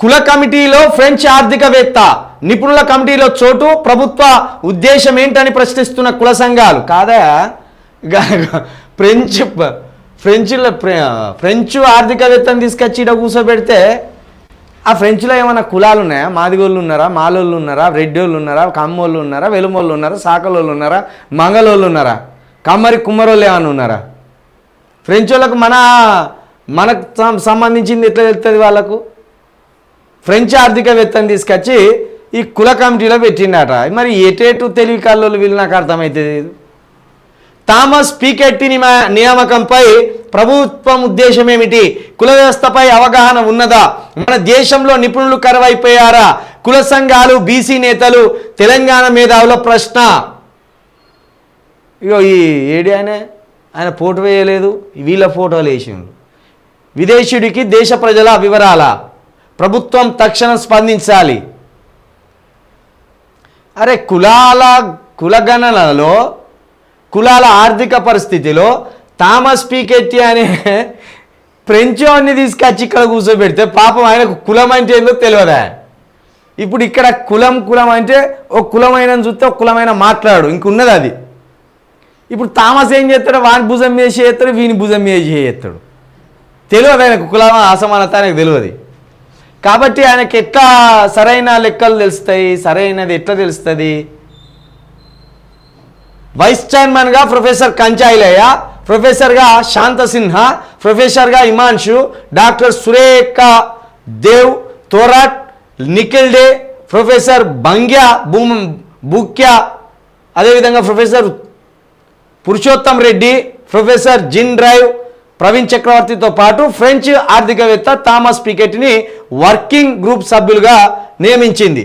కుల కమిటీలో ఫ్రెంచ్ ఆర్థికవేత్త నిపుణుల కమిటీలో చోటు ప్రభుత్వ ఉద్దేశం ఏంటని ప్రశ్నిస్తున్న కుల సంఘాలు. కాదా? ఫ్రెంచ్ ఫ్రెంచ్లో ఫ్రెంచ్ ఆర్థికవేత్తని తీసుకొచ్చి ఇక్కడ కూర్చోబెడితే ఆ ఫ్రెంచ్లో ఏమైనా కులాలు ఉన్నాయా? మాదిగోళ్ళు ఉన్నారా? మాలోళ్ళు ఉన్నారా? రెడ్డోళ్ళు ఉన్నారా? కమ్మోళ్ళు ఉన్నారా? వెలుమోళ్ళు ఉన్నారా? సాకలోళ్ళు ఉన్నారా? మంగళోళ్ళు ఉన్నారా? కమ్మరి కుమ్మరోళ్ళు ఏమైనా ఉన్నారా? ఫ్రెంచ్ వాళ్ళకు మన మనకు సం- సంబంధించింది ఎట్లా తెలుస్తుంది వాళ్ళకు? ఫ్రెంచ్ ఆర్థికవేత్తని తీసుకొచ్చి ఈ కుల కమిటీలో పెట్టిండట. మరి ఎటేటు తెలివి కళ్ళు వీళ్ళు నాకు అర్థమవుతుంది థామస్ పీకెట్టి నియామకంపై ప్రభుత్వం ఉద్దేశం ఏమిటి? కుల వ్యవస్థపై అవగాహన ఉన్నదా? మన దేశంలో నిపుణులు కరువైపోయారా? కుల సంఘాలు బీసీ నేతలు తెలంగాణ మేధావుల ప్రశ్న. ఇగో ఈ ఏడి ఆయన ఆయన ఫోటో వేయలేదు వీళ్ళ ఫోటోలు వేసిండు. విదేశీయుడికి దేశ ప్రజల వివరాల. ప్రభుత్వం తక్షణం స్పందించాలి. అరే కులాల కులగణనలో కులాల ఆర్థిక పరిస్థితిలో థామస్ పీకెట్టి అనే ఫ్రెంచోని తీసుకొచ్చి ఇక్కడ కూర్చోబెడితే పాపం ఆయనకు కులం అంటే ఏందో తెలియదా? ఇప్పుడు ఇక్కడ కులం కులం అంటే ఒక కులమైన చూస్తే ఒక కులమైన మాట్లాడు ఇంకున్నది అది. ఇప్పుడు థామస్ ఏం చేస్తాడు? వాని భుజం మీద చేస్తాడు వీని భుజం మీద చేస్తాడు. తెలియదు ఆయనకు కులం అసమానత? ఆయనకు తెలియదు. కాబట్టి ఆయనకి ఎట్లా సరైన లెక్కలు తెలుస్తాయి? సరైనది ఎట్లా తెలుస్తుంది? వైస్ చైర్మన్గా ప్రొఫెసర్ కంచాయిలయ్య ప్రొఫెసర్గా శాంత సిన్హా ప్రొఫెసర్గా ఇమాన్షు డాక్టర్ సురేఖ దేవ్ తోరాట్ నిఖిల్ డే ప్రొఫెసర్ భంగ్య భూమ్ బుక్యా అదేవిధంగా ప్రొఫెసర్ పురుషోత్తం రెడ్డి ప్రొఫెసర్ జిన్ డ్రైవ్ ప్రవీణ్ చక్రవర్తితో పాటు ఫ్రెంచ్ ఆర్థికవేత్త థామస్ పికెట్ని వర్కింగ్ గ్రూప్ సభ్యులుగా నియమించింది.